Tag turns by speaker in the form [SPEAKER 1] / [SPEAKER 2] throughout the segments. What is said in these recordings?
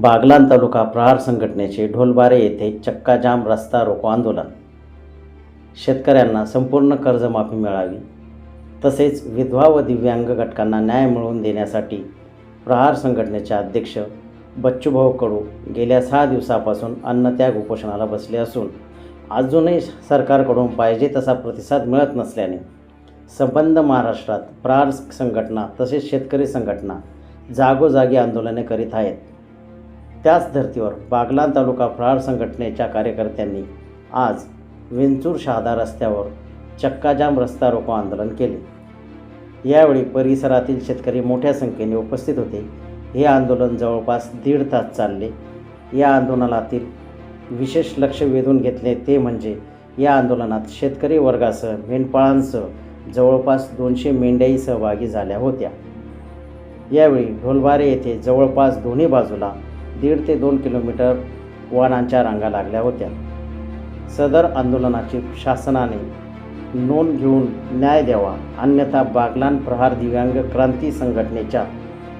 [SPEAKER 1] बागलान तालुका प्रहार संघटनेचे ढोलबारे येथे चक्काजाम रस्ता रोको आंदोलन. शेतकऱ्यांना संपूर्ण कर्जमाफी मिळावी. तसेच विधवा व दिव्यांग घटकांना न्याय मिळवून देण्यासाठी प्रहार संघटनेचे अध्यक्ष बच्चूभाऊ कडू गेल्या सहा दिवसापासून अन्नत्याग उपोषणाला बसले असून अजूनही सरकारकडून पाहिजे तसा प्रतिसाद मिळत नसल्याने संबंध महाराष्ट्रात प्रहार संघटना तसेच शेतकरी संघटना जागोजागी आंदोलने करीत आहेत. त्याच धर्तीवर बागलान तालुका प्रहार संघटनेच्या कार्यकर्त्यांनी आज विंचूर शहादा रस्त्यावर चक्काजाम रस्ता रोको आंदोलन केले. यावेळी परिसरातील शेतकरी मोठ्या संख्येने उपस्थित होते. हे आंदोलन जवळपास दीड तास चालले. या आंदोलनातील विशेष लक्ष वेधून घेतले ते म्हणजे या आंदोलनात शेतकरी वर्गासह मेंढपाळांसह जवळपास दोनशे मेंढ्याही सहभागी झाल्या होत्या. यावेळी ढोलबारे येथे जवळपास दोन्ही बाजूला दीड ते दोन किलोमीटर वाहनांच्या रांगा लागल्या होत्या. सदर आंदोलनाची शासनाने नोंद घेऊन न्याय द्यावा अन्यथा बागलान प्रहार दिव्यांग क्रांती संघटनेच्या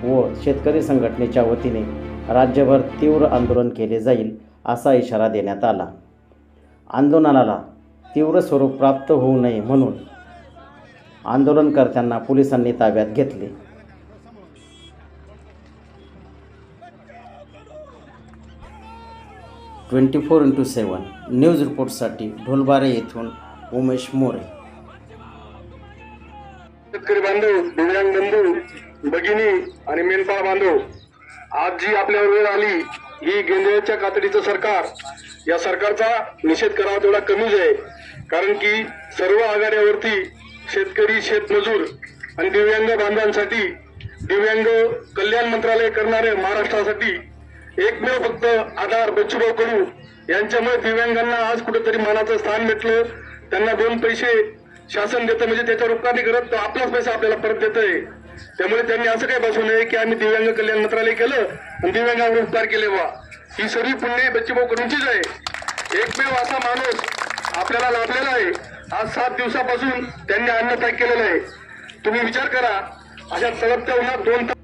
[SPEAKER 1] व शेतकरी संघटनेच्या वतीने राज्यभर तीव्र आंदोलन केले जाईल असा इशारा देण्यात आला. आंदोलनाला तीव्र स्वरूप प्राप्त होऊ नये म्हणून आंदोलनकर्त्यांना पोलिसांनी ताब्यात घेतले. Twenty four into seven news रिपोर्टसाठी Dholbare येथून उमेश मोरे.
[SPEAKER 2] शेतकरी बांधव दिव्यांग बंधू भगिनी आणि मेनपाळ बांधव आज जी आपल्यावर वेळ आली ही गेंदेच्या कातडीचं सरकार या सरकारचा निषेध करावा तेवढा कमीच आहे. कारण की सर्व आघाड्यावरती शेतकरी शेतमजूर आणि दिव्यांग बांधवांसाठी दिव्यांग कल्याण मंत्रालय करणारे महाराष्ट्रासाठी एकमेव फक्त आधार बच्चूभाऊ कडू यांच्यामुळे दिव्यांगांना आज कुठेतरी मानाचं स्थान भेटलं. त्यांना दोन पैसे शासन देतं म्हणजे त्याच्यावर उपकार नाही करत तर आपलाच पैसा आपल्याला परत देत आहे त्यामुळे त्यांनी असं काही बसू नये की आम्ही दिव्यांग कल्याण मंत्रालय केलं आणि दिव्यांगावर उपकार केले वा ही सर्व पुण्य बच्चूभाऊ कडूंचीच आहे. एकमेव असा माणूस आपल्याला लाभलेला आहे. आज सात दिवसापासून त्यांनी अन्न पॅक केलेलं आहे. तुम्ही विचार करा अशा तळपत्या उन्हात दोन तास